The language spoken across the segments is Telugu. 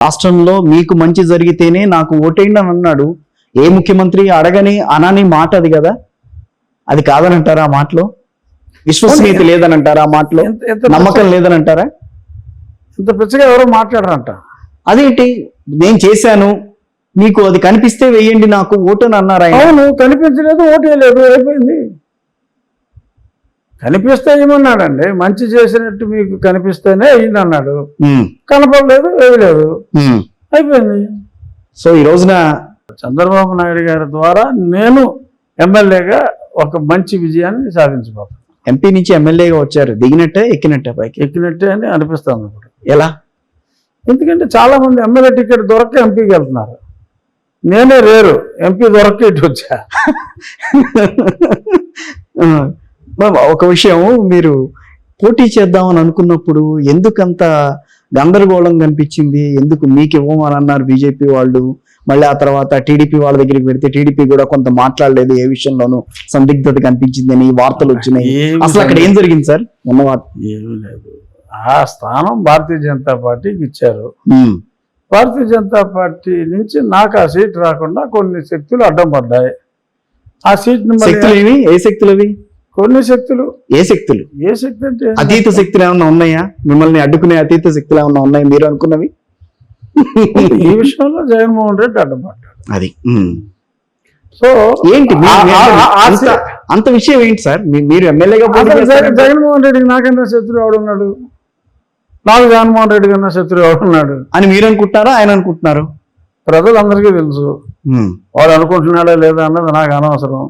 రాష్ట్రంలో మీకు మంచి జరిగితేనే నాకు ఓటేయండి అని అన్నాడు. ఏ ముఖ్యమంత్రి అడగని అనని మాట అది కదా? అది కాదని అంటారా ఆ మాటలో? విశ్వసనీయత లేదని అంటారా ఆ మాటలో? నమ్మకం లేదని అంటారా ఇంత పిచ్చగా ఎవరో మాట్లాడరంట. అదేంటి? నేను చేశాను. మీకు అది కనిపిస్తే వెయ్యండి నాకు ఓటు అని అన్నారు అవును కనిపించలేదు ఓటే లేదు అయిపోయింది కనిపిస్తే ఏమన్నాడండి? మంచి చేసినట్టు మీకు కనిపిస్తేనే అయ్యింది అన్నాడు కనపడలేదు వేయలేదు. ఉమ్. అయిపోయింది. సో ఈ రోజున చంద్రబాబు నాయుడు గారి ద్వారా నేను ఎమ్మెల్యేగా ఒక మంచి విజయాన్ని సాధించబోతాను ఎంపీ నుంచి ఎమ్మెల్యేగా వచ్చారు. దిగినట్టే ఎక్కినట్టే పైకి? ఎక్కినట్టే అని అనిపిస్తుంది ఇప్పుడు. ఎలా? ఎందుకంటే చాలా మంది ఎమ్మెల్యే టికెట్ దొరక్క ఎంపీకి వెళ్తున్నారు. నేనే రేరు ఎంపీ దొరక్క ఇటు వచ్చా. ఒక విషయం మీరు పోటీ చేద్దామని అనుకున్నప్పుడు ఎందుకంత గందరగోళం కనిపించింది? ఎందుకు మీకు ఇవ్వమని అన్నారు బీజేపీ వాళ్ళు? మళ్ళీ ఆ తర్వాత టీడీపీ వాళ్ళ దగ్గరికి పెడితే టీడీపీ కూడా కొంత మాట్లాడలేదు ఏ విషయంలోనూ సందిగ్ధత కనిపించిందని వార్తలు వచ్చినాయి. అసలు అక్కడ ఏం జరిగింది సార్? ఉన్న ఏమీ లేదు. ఆ స్థానం భారతీయ జనతా పార్టీకి ఇచ్చారు. భారతీయ జనతా పార్టీ నుంచి నాకు ఆ సీట్ రాకుండా కొన్ని శక్తులు అడ్డం పడ్డాయి. ఆ సీట్ శక్తులు ఏ శక్తులు అవి కొన్ని శక్తులు. ఏ శక్తులు? ఏ శక్తి అంటే? అతీత శక్తులు ఏమన్నా ఉన్నాయా? మిమ్మల్ని అడ్డుకునే అతీత శక్తులు ఏమన్నా ఉన్నాయా మీరు అనుకున్నవి? ఈ విషయంలో జగన్మోహన్ రెడ్డి అడ్డం పడ్డాడు అది. సో ఏంటి? అంత విషయం ఏంటి సార్? మీరు ఎమ్మెల్యేగా జగన్మోహన్ రెడ్డికి నాకన్నా శత్రువు ఎవడున్నాడు? నాకు జగన్మోహన్ రెడ్డి కన్నా శత్రువు ఎవడున్నాడు? అని మీరు అనుకుంటున్నారా? ఆయన అనుకుంటున్నారు? ప్రజలందరికీ తెలుసు. వాడు అనుకుంటున్నాడా లేదా అన్నది నాకు అనవసరం.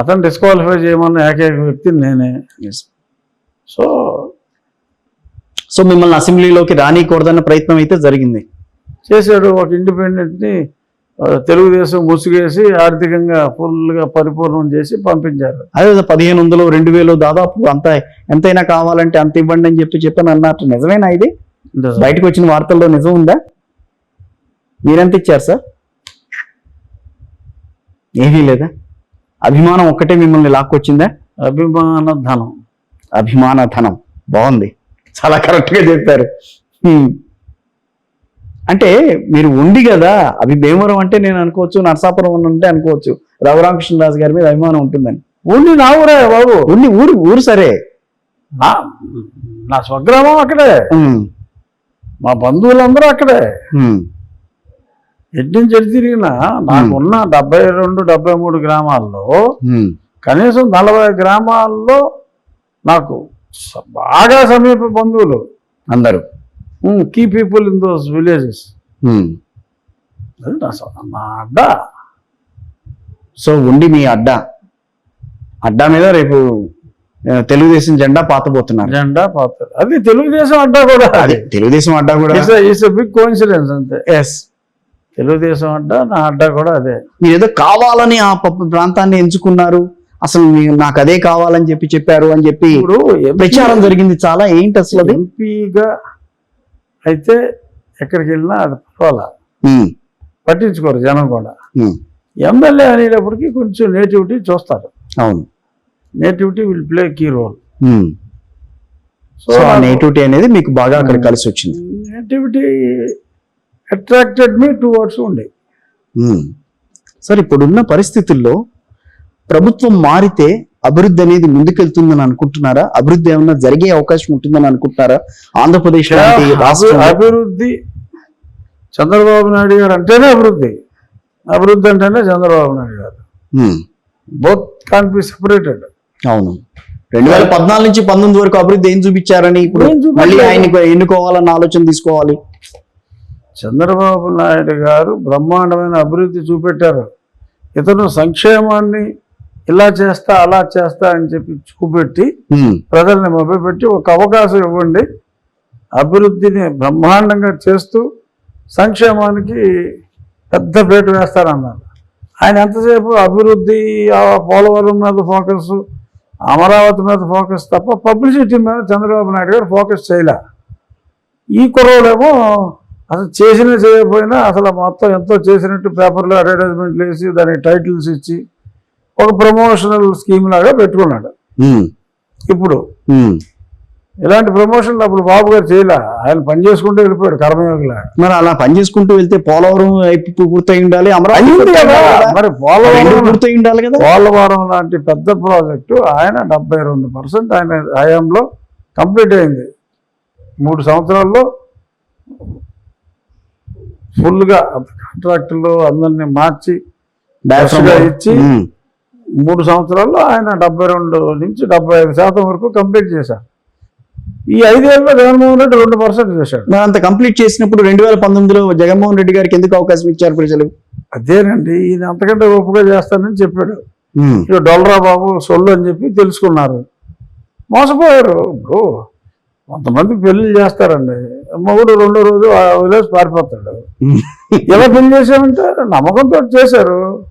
అతను డిస్క్వాలిఫై చేయమన్న ఏకైక వ్యక్తి నేనే. సో సో మిమ్మల్ని అసెంబ్లీలోకి రానికూడదన్న ప్రయత్నం అయితే జరిగింది. చేశాడు ఒక ఇండిపెండెంట్ని తెలుగుదేశం ముసుగేసి ఆర్థికంగా ఫుల్గా పరిపూర్ణం చేసి పంపించారు. అదే పదిహేను వందలు రెండు వేలు దాదాపు అంత ఎంతైనా కావాలంటే అంత ఇవ్వండి అని చెప్పి చెప్పని అన్నట్టు. నిజమేనా ఇది? బయటకు వచ్చిన వార్తల్లో నిజం ఉందా? మీరెంత ఇచ్చారు సార్? ఏమీ లేదా? అభిమానం ఒక్కటే మిమ్మల్ని లాక్కొచ్చిందా? అభిమాన ధనం. అభిమాన ధనం. బాగుంది. చాలా కరెక్ట్గా చెప్పారు. అంటే మీరు ఉండి కదా అవి భీమవరం అంటే నేను అనుకోవచ్చు నరసాపురం అని ఉంటే అనుకోవచ్చు రఘురామకృష్ణరాజు గారి మీద అభిమానం ఉంటుందని. ఉండి నా ఊరే బాబు. ఉండి ఊరు ఊరు సరే. నా స్వగ్రామం అక్కడే. మా బంధువులందరూ అక్కడే. ఎటు తిరిగినా నాకున్న డెబ్బై రెండు డెబ్బై మూడు గ్రామాల్లో. కనీసం నలభై గ్రామాల్లో నాకు బాగా సమీప బంధువులు. అందరూ. Key people in those villages. నా అడ్డ. సో ఉండి మీ అడ్డా. అడ్డా మీద రేపు తెలుగుదేశం జెండా పాతబోతున్నారు. జెండా పాత్ర అది తెలుగుదేశం అడ్డా కూడా. అది తెలుగుదేశం అడ్డా కూడా. బిగ్ కోఇన్సిడెన్స్ అంతే. ఎస్ తెలుగుదేశం అడ్డా నా అడ్డా కూడా అదే. మీరు ఏదో కావాలని ఆ ప్రాంతాన్ని ఎంచుకున్నారు. అసలు నాకు అదే కావాలని చెప్పి చెప్పారు అని చెప్పి ఇప్పుడు ప్రచారం జరిగింది చాలా ఏంటి అసలు అది? ఎంపీగా అయితే ఎక్కడికి వెళ్ళినా అది పర్వాలా? పట్టించుకోరు జనం కూడా. ఎమ్మెల్యే అనేటప్పటికి కొంచెం నేటివిటీ చూస్తారు. అవును. Nativity will play key role. So nativity అనేది మీకు బాగా అక్కడ కలిసి వచ్చింది. Nativity attracted me towards ఉండే. సార్ ఇప్పుడున్న పరిస్థితుల్లో ప్రభుత్వం మారితే అభివృద్ధి అనేది ముందుకెళ్తుందని అనుకుంటున్నారా? అభివృద్ధి ఏమన్నా జరిగే అవకాశం ఉంటుందని అనుకుంటున్నారా? ఆంధ్రప్రదేశ్ అభివృద్ధి చంద్రబాబు నాయుడు గారు అంటేనే అభివృద్ధి. అభివృద్ధి అంటేనే చంద్రబాబు నాయుడు గారు. బోత్ కాన్ బి సెపరేటెడ్ అవును. రెండు వేల పద్నాలుగు నుంచి పంతొమ్మిది వరకు అభివృద్ధి ఏం చూపించారని ఇప్పుడు. మళ్ళీ ఆయన ఎన్నుకోవాలన్న ఆలోచన తీసుకోవాలి. చంద్రబాబు నాయుడు గారు బ్రహ్మాండమైన అభివృద్ధి చూపెట్టారు. ఇతను సంక్షేమాన్ని ఇలా చేస్తా అలా చేస్తా అని చెప్పి చూపెట్టి ప్రజల్ని మభ్యపెట్టి ఒక అవకాశం ఇవ్వండి. అభివృద్ధిని బ్రహ్మాండంగా చేస్తూ సంక్షేమానికి పెద్ద పేట వేస్తారన్నారు. ఆయన ఎంతసేపు అభివృద్ధి పోలవరం మీద ఫోకస్ అమరావతి మీద ఫోకస్ తప్ప పబ్లిసిటీ మీద చంద్రబాబు నాయుడు గారు ఫోకస్ చేయలే. ఈ కుర్రోడేమో అసలు చేసినా చేయకపోయినా అసలు మొత్తం ఎంతో చేసినట్టు పేపర్లో అడ్వర్టైజ్మెంట్లు వేసి దానికి టైటిల్స్ ఇచ్చి ఒక ప్రమోషనల్ స్కీమ్ లాగా పెట్టుకున్నాడు. ఇప్పుడు ఇలాంటి ప్రమోషన్లు అప్పుడు బాబు గారు చేయలే. ఆయన పని చేసుకుంటూ వెళ్ళిపోయాడు కర్మయోగిలా. మరి అలా పని చేసుకుంటూ వెళ్తే పోలవరం పూర్తయి ఉండాలి అమరావతి. మరి పోలవరం పూర్తయి ఉండాలి కదా? పోలవరం లాంటి పెద్ద ప్రాజెక్టు ఆయన డెబ్బై రెండు పర్సెంట్ ఆయన హయాంలో కంప్లీట్ అయింది. మూడు సంవత్సరాల్లో ఫుల్గా కాంట్రాక్టులు అందరినీ మార్చి ఇచ్చి. మూడు సంవత్సరాల్లో ఆయన డెబ్బై రెండు నుంచి డెబ్బై ఐదు శాతం వరకు కంప్లీట్ చేశారు. ఈ ఐదేళ్ళలో జగన్మోహన్ రెడ్డి రెండు పర్సెంట్ చేశాడు. మరి అంత కంప్లీట్ చేసినప్పుడు రెండు వేల పంతొమ్మిదిలో జగన్మోహన్ రెడ్డి గారికి ఎందుకు అవకాశం ఇచ్చారు ప్రజలు? అదేనండి ఈయన అంతకంటే ఓపిక చేస్తానని చెప్పాడు. డొల్రా బాబు సొల్లు అని చెప్పి తెలుసుకున్నారు. మోసపోయారు. ఇప్పుడు కొంతమంది పెళ్ళి చేస్తారండి. మొగుడు రెండో రోజు వదిలేసి పారిపోతాడు. ఎలా పెళ్ళి చేశామంటే నమ్మకంతో చేశారు.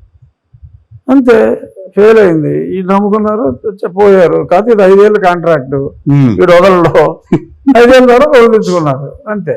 అంతే ఫెయిల్ అయింది. ఈ నమ్ముకున్నారు పోయారు. కాదు ఇది ఐదేళ్ళ కాంట్రాక్ట్. వీడు వదలడు ఐదేళ్ళ తర్వాత వదిలించుకున్నారు. అంతే.